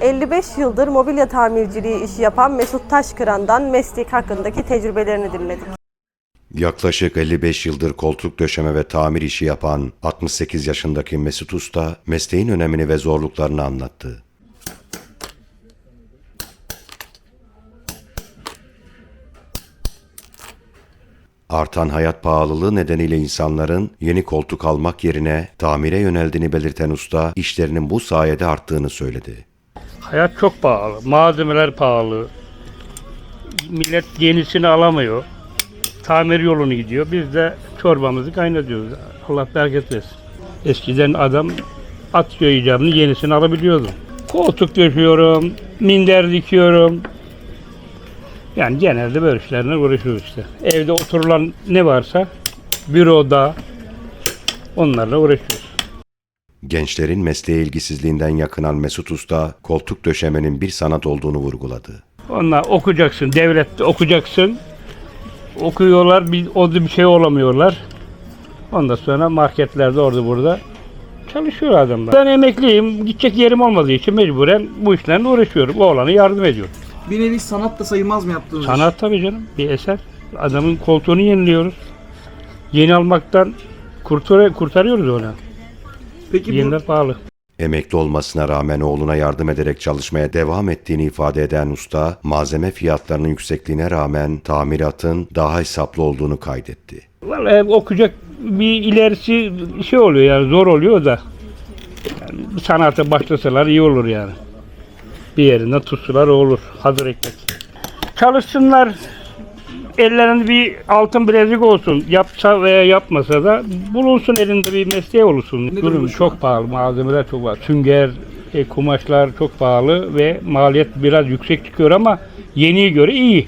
55 yıldır mobilya tamirciliği işi yapan Mesut Taşkıran'dan meslek hakkındaki tecrübelerini dinledik. Yaklaşık 55 yıldır koltuk döşeme ve tamir işi yapan 68 yaşındaki Mesut Usta mesleğin önemini ve zorluklarını anlattı. Artan hayat pahalılığı nedeniyle insanların yeni koltuk almak yerine tamire yöneldiğini belirten usta işlerinin bu sayede arttığını söyledi. Hayat çok pahalı. Malzemeler pahalı. Millet yenisini alamıyor. Tamir yolunu gidiyor. Biz de çorbamızı kaynatıyoruz. Allah bereket versin. Eskiden adam atıyor icabını yenisini alabiliyordu. Koltuk döşüyorum, minder dikiyorum. Yani genelde böyle işlerle uğraşıyoruz işte. Evde oturulan ne varsa büroda onlarla uğraşıyoruz. Gençlerin mesleğe ilgisizliğinden yakınan Mesut Usta koltuk döşemenin bir sanat olduğunu vurguladı. Onlar okuyacaksın, devlette okuyacaksın. Okuyorlar, bir, o bir şey olamıyorlar. Ondan sonra marketlerde orada burada çalışıyor adamlar. Ben emekliyim, gidecek yerim olmadığı için mecburen bu işlerle uğraşıyorum. Oğlana yardım ediyorum. Bir nevi sanat da sayılmaz mı yaptığınız? Sanat tabii canım, bir eser. Adamın koltuğunu yeniliyoruz. Yeni almaktan kurtar kurtarıyoruz onu. Peki bu pahalı. Emekli olmasına rağmen oğluna yardım ederek çalışmaya devam ettiğini ifade eden usta, malzeme fiyatlarının yüksekliğine rağmen tamiratın daha hesaplı olduğunu kaydetti. Vallahi okuyacak bir ilerisi şey oluyor yani zor oluyor da yani sanata başlasalar iyi olur yani. Bir yerinde tutsalar olur. Hazır ekmek. Çalışsınlar. Ellerinde bir altın bilezik olsun. Yapsa veya yapmasa da bulunsun elinde bir mesleği olsun. Ürün çok pahalı. Malzemeler çok pahalı. Sünger, e, kumaşlar çok pahalı ve maliyet biraz yüksek çıkıyor ama yeniye göre iyi.